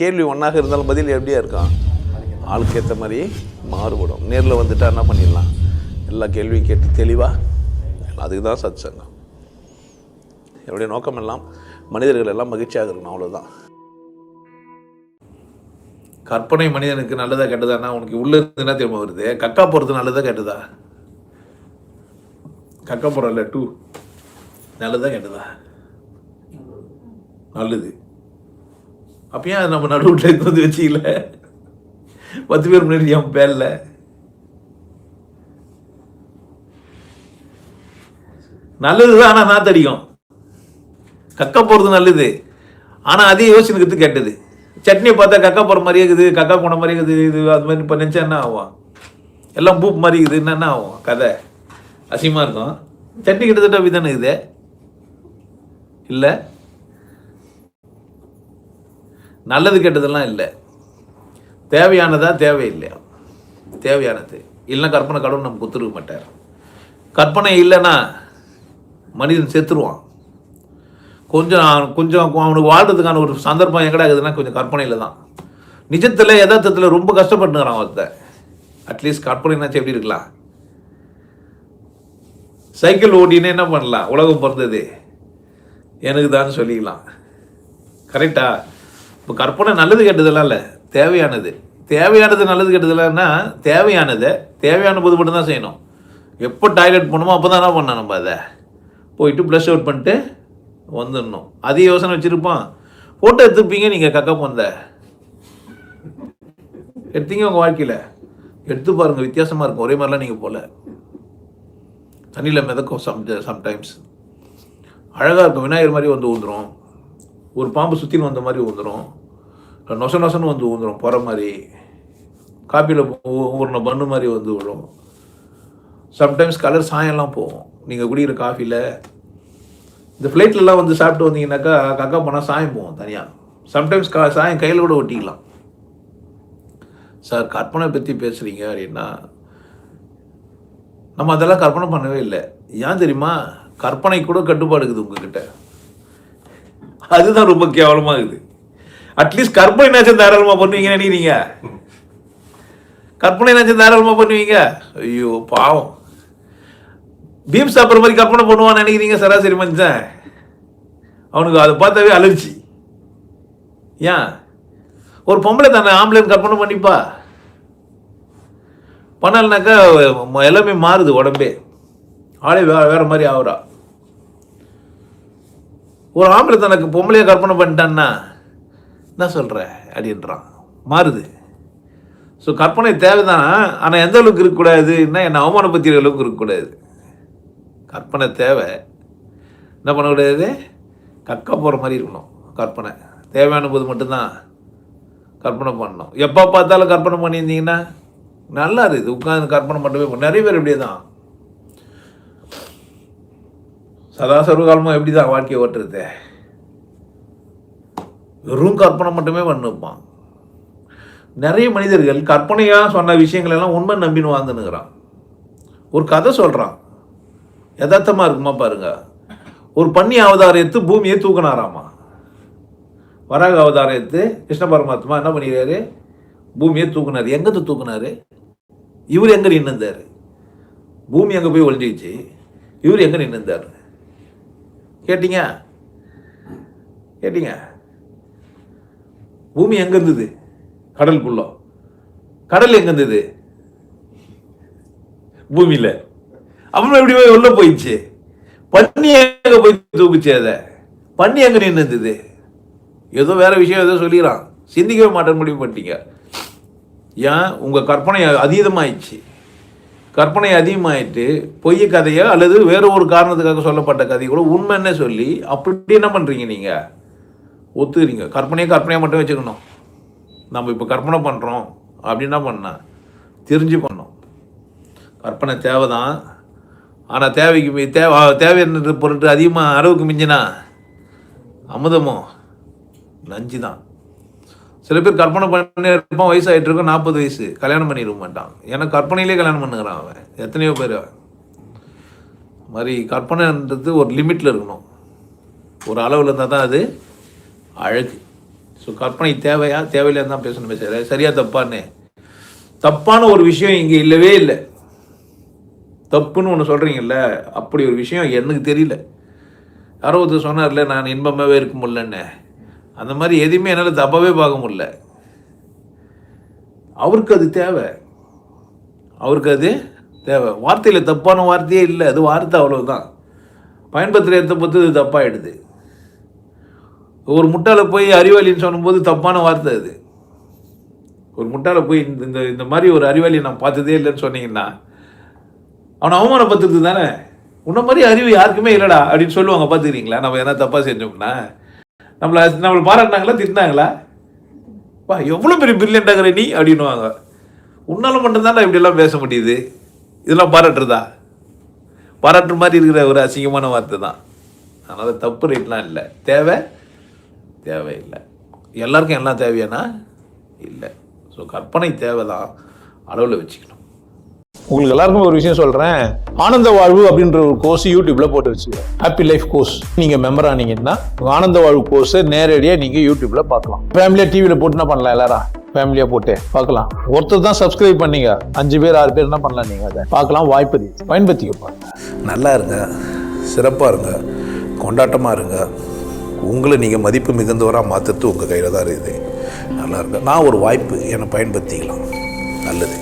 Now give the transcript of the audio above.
கேள்வி ஒன்றாக இருந்தாலும் பதில் எப்படியா இருக்கான் ஆளுக்கு ஏற்ற மாதிரி மாறுபடும். நேரில் வந்துட்டா என்ன பண்ணிடலாம்? எல்லா கேள்வியும் கேட்டு தெளிவாக அதுக்கு தான் சத் சங்கம் என்னுடைய நோக்கம் எல்லாம் மனிதர்கள் எல்லாம் மகிழ்ச்சியாக இருக்கணும் அவ்வளோதான் கற்பனை மனிதனுக்கு நல்லதா கெட்டதானா உனக்கு உள்ள இருந்து என்ன திரும்ப வருது? கக்கா போகிறது நல்லதா கெட்டதா? கக்கா போகிறல டூ நல்லதா கெட்டதா? நல்லது. அப்போ ஏன் நம்ம நடுவில் எடுத்து வந்து வச்சிக்கல. பத்து பேர் முன்னாடி என் பேரில். நல்லது தான் ஆனால் நாத்தடிக்கும் கக்கா போகிறது நல்லது. ஆனால் அதே யோசனைக்கிறது கெட்டது. சட்னியை பார்த்தா கக்கா போகிற மாதிரியே இருக்குது கக்கா போன மாதிரியே இருக்குது இது அது மாதிரி இப்போ நினச்சா என்ன ஆகும்? எல்லாம் பூப்பு மாதிரி இருக்குது என்ன ஆகும்? கதை. அசிங்கமாக இருக்கும். சட்னி கிட்டத்தட்ட அப்படி தானே இருக்குது? இல்லை? நல்லது கெட்டதெல்லாம் இல்லை. தேவையானதா தேவையில்லையா தேவையானது. இல்லைன்னா கற்பனை கடவுள் நம்ம கொடுத்துருக்க மாட்டார். கற்பனை இல்லைன்னா மனிதன் செத்துருவான். கொஞ்சம் கொஞ்சம் அவனுக்கு வாழ்றதுக்கான ஒரு சந்தர்ப்பம் எங்கடா இருக்குதுன்னா கொஞ்சம் கற்பனையில் தான். நிஜத்தில் யதார்த்தத்தில் ரொம்ப கஷ்டப்பட்டுக்கிறான் ஒருத்தன். அட்லீஸ்ட் கற்பனைனாச்சும் எப்படி இருக்கலாம்? சைக்கிள் ஓட்டினே என்ன பண்ணலாம்? உலகம் பிறந்தது. எனக்கு தான் சொல்லிக்கலாம். கரெக்டாக இப்போ கற்பனை நல்லது கெட்டதெல்லாம் இல்லை தேவையானது. தேவையானது நல்லது கெட்டதெல்லாம்னா தேவையானதை தேவையான போது மட்டும்தான் செய்யணும். எப்போ டாய்லெட் போகணுமோ அப்போ தான் என்ன பண்ணோம் நம்ம அதை. போயிட்டு ப்ளஷ் அவுட் பண்ணிட்டு வந்துடணும். அதே யோசனை வச்சுருப்பான். ஃபோட்டோ எடுத்துப்பீங்க நீங்கள் கக்கா போந்த எடுத்தீங்க உங்கள் வாழ்க்கையில். எடுத்து பாருங்கள் வித்தியாசமாக இருக்கும். ஒரே மாதிரிலாம் நீங்கள் போகல தண்ணியில் மிதக்கும் சம் சம்டைம்ஸ் அழகாக இருக்கும். விநாயகர் மாதிரி வந்து ஊந்துடும் ஒரு பாம்பு சுற்றின்னு வந்த மாதிரி ஊந்துடும் நொச நொசன்னு வந்து ஊந்துடும் போகிற மாதிரி. காப்பியில் ஊறின பண்ணு மாதிரி வந்து விழும். சம்டைம்ஸ் கலர் சாயம்லாம் போகும். நீங்கள் குடிக்கிற காஃபியில் இந்த ஃப்ளைட்லலாம் வந்து சாப்பிட்டு வந்தீங்கன்னாக்கா கக்கா போனால் சாயம் போகும் தனியாக சம்டைம்ஸ் கா சாயம் கையில் கூட ஒட்டிக்கலாம். சார் கற்பனை பற்றி பேசுகிறீங்க அப்படின்னா நம்ம அதெல்லாம் கற்பனை பண்ணவே இல்லை. ஏன் தெரியுமா? கற்பனை கூட கட்டுப்பாடு இருக்குது உங்ககிட்ட. அதுதான் ரொம்ப கேவலமாக இருக்குது அட்லீஸ்ட் கற்பனை கற்பனைனாச்சும் தாராளமாக பண்ணுவீங்கன்னு நினைக்கிறீங்க? கற்பனை கற்பனைனாச்சும் தாராளமாக பண்ணுவீங்க? ஐயோ பாவம். பீம் சாப்பிட்ற மாதிரி கற்பனை பண்ணுவான்னு நினைக்கிறீங்க சராசரி மனுஷன்? அவனுக்கு அதை பார்த்தாவே அலர்ஜி ஏன்? ஒரு பொம்பளை தானே ஆம்பளைன்னு கற்பனை பண்ணிப்பா. பண்ணலனாக்கா ம- எல்லாமே மாறுது உடம்பே. ஆளே வே வேற மாதிரி ஆகுறா. ஒரு ஆம்பளை தனக்கு பொம்பளையை கற்பனை பண்ணிட்டான்னா என்ன சொல்கிற அப்படின்றான். மாறுது. ஸோ கற்பனை தேவைதான். ஆனால் எந்த அளவுக்கு இருக்கக்கூடாது என்ன என்னை அவமானப்படுத்திற அளவுக்கு இருக்கக்கூடாது. கற்பனை தேவை. என்ன பண்ணக்கூடாது? கக்கா போகிற மாதிரி இருக்கணும். கற்பனை. தேவையான போது மட்டும்தான் கற்பனை பண்ணணும். எப்போ பார்த்தாலும் கற்பனை பண்ணியிருந்தீங்கன்னா நல்லா இருக்குது உட்காந்து கற்பனை பண்ணவே நிறைய பேர் இப்படியே தான் சதா சர்வகாலமாக எப்படி தான் வாழ்க்கையை ஓட்டுறது? வெறும் கற்பனை மட்டுமே பண்ணிருப்பான் நிறைய மனிதர்கள் கற்பனையாக சொன்ன விஷயங்கள் எல்லாம் உண்மை நம்பின்னு வாழ்ந்துன்னுக்குறான். ஒரு கதை சொல்கிறான் யதார்த்தமாக இருக்குமா பாருங்க. ஒரு பன்னி அவதாரம் எடுத்து பூமியை தூக்கினாராமா? வராக அவதாரம் எடுத்து கிருஷ்ண பரமாத்மா என்ன பண்ணிக்கிறாரு? பூமியை தூக்குனார். எங்கேருந்து தூக்குனாரு? இவர் எங்கே நின்றுந்தார் பூமி அங்கே போய் ஒழிஞ்சிச்சு இவர் எங்கே நின்றுந்தார் கேட்டீங்க? கேட்டீங்க? பூமி எங்க இருந்தது? கடலுக்குள்ள கடல் எங்க இருந்தது? பூமியில. அப்புறம் எப்படி போய் உள்ள போயிடுச்சு? பன்னி எங்க போய் தூக்குச்சு அதை? பன்னி எங்க நின்று இருந்தது? ஏதோ வேற விஷயம் ஏதோ சொல்லிக்கிறான். சிந்திக்கவே மாட்டேன் முடிவு பண்ணிட்டீங்க. ஏன்? உங்க கற்பனை அதீதமாயிடுச்சு. கற்பனை அதிகமாயிட்டு பொய் கதையோ அல்லது வேற ஒரு காரணத்துக்காக சொல்லப்பட்ட கதையை கூட உண்மைன்னு சொல்லி அப்படி என்ன பண்ணுறீங்க நீங்கள் ஒத்துக்கிறீங்க. கற்பனையை கற்பனையாக மட்டும் வச்சுக்கணும். நம்ம இப்போ கற்பனை பண்ணுறோம் அப்படின்னா பண்ண? தெரிஞ்சு பண்ணோம் கற்பனை தேவை தான் ஆனால் தேவைக்கு தேவை தேவைன்ற பொருட்டு? அதிகமாக அளவுக்கு மிஞ்சினா? அமுதமோ? நஞ்சு தான் சில பேர் கற்பனை பண்ணி இருப்பான் வயசாகிட்டு இருக்கும் நாற்பது வயசு. கல்யாணம் பண்ணிட மாட்டான். ஏன்னா கற்பனையிலே கல்யாணம் பண்ணுகிறான் அவன். எத்தனையோ பேர் மாதிரி கற்பனைன்றது ஒரு லிமிட்டில் இருக்கணும். ஒரு அளவில் இருந்தால் தான் அது அழகு. ஸோ கற்பனை தேவையா? தேவையில்லைன்னு தான் பேசணுமே சரி சரியா தப்பான்னு. தப்பான ஒரு விஷயம் இங்கே இல்லவே இல்லை. தப்புன்னு ஒன்று சொல்கிறீங்கல்ல அப்படி ஒரு விஷயம் எனக்கு தெரியல. யாரோ ஒருத்தர் சொன்னார்ல நான் இன்பமாகவே இருக்க முடியலன்னு. அந்த மாதிரி எதையுமே என்னால் தப்பாகவே பார்க்க முடியல. அவருக்கு அது தேவை. அவருக்கு அது தேவை. வார்த்தையில் தப்பான வார்த்தையே இல்லை. அது வார்த்தை அவ்வளோதான் பயன்படுத்துகிற இடத்த பொறுத்து இது தப்பாகிடுது ஒரு முட்டாவில் போய் அறிவாளின்னு சொல்லும்போது தப்பான வார்த்தை அது. ஒரு முட்டாவில் போய் இந்த இந்த இந்த மாதிரி ஒரு அறிவாளியை நான் பார்த்ததே இல்லைன்னு சொன்னீங்கன்னா அவனை அவமானப்படுத்துறது தானே உன்ன மாதிரி அறிவு யாருக்குமே இல்லைடா அப்படின்னு சொல்லுவாங்க. பார்த்துக்கிறீங்களா? நம்ம எதனா தப்பாக செஞ்சோம்னா. நம்மளை நம்மளை பாராட்டினாங்களா திட்டினாங்களா? வா எவ்வளோ பெரிய பிரில்லியண்டாகிற நீ அப்படின்னுவாங்க. உன்னால் மட்டும்தான் இப்படியெல்லாம் பேச முடியுது. இதெல்லாம் பாராட்டுறதா? பாராட்டுற மாதிரி இருக்கிற ஒரு அசிங்கமான வார்த்தை தான். அதனால் தப்பு ரைட்லாம் இல்லை. தேவை? தேவையில்லை. எல்லாருக்கும் எல்லாம் தேவையானா? இல்லை. ஸோ கற்பனை தேவை தான் அளவில் வச்சுக்கணும். உங்களுக்கு எல்லாருக்கும் ஒரு விஷயம் சொல்கிறேன் ஆனந்த வாழ்வு அப்படின்ற ஒரு கோர்ஸ் யூடியூப்பில் போட்டு வச்சு ஹாப்பி லைஃப் கோர்ஸ் நீங்கள் மெம்பர் ஆனீங்கன்னா ஆனந்த வாழ்வு கோர்ஸை நேரடியாக நீங்கள் யூடியூப்பில் பார்க்கலாம். ஃபேமிலியாக டிவியில் போட்டு என்ன பண்ணலாம் எல்லாரும்? ஃபேமிலியாக போட்டு பார்க்கலாம். ஒருத்தர் தான் சப்ஸ்கிரைப் பண்ணீங்க. அஞ்சு பேர் ஆறு பேர் என்ன பண்ணலாம் நீங்கள் அதை? பார்க்கலாம் வாய்ப்பு இருக்கு. பயன்படுத்திக்க பாருங்க நல்லா இருங்க. சிறப்பாக இருங்க. கொண்டாட்டமாக இருங்க. உங்களை நீங்கள் மதிப்பு மிகுந்தவராக மாற்றுறது உங்கள் கையில் தான் இருக்குது. நல்லா இருங்க. நான் ஒரு வாய்ப்பு என்னை பயன்படுத்திக்கலாம். நல்லது.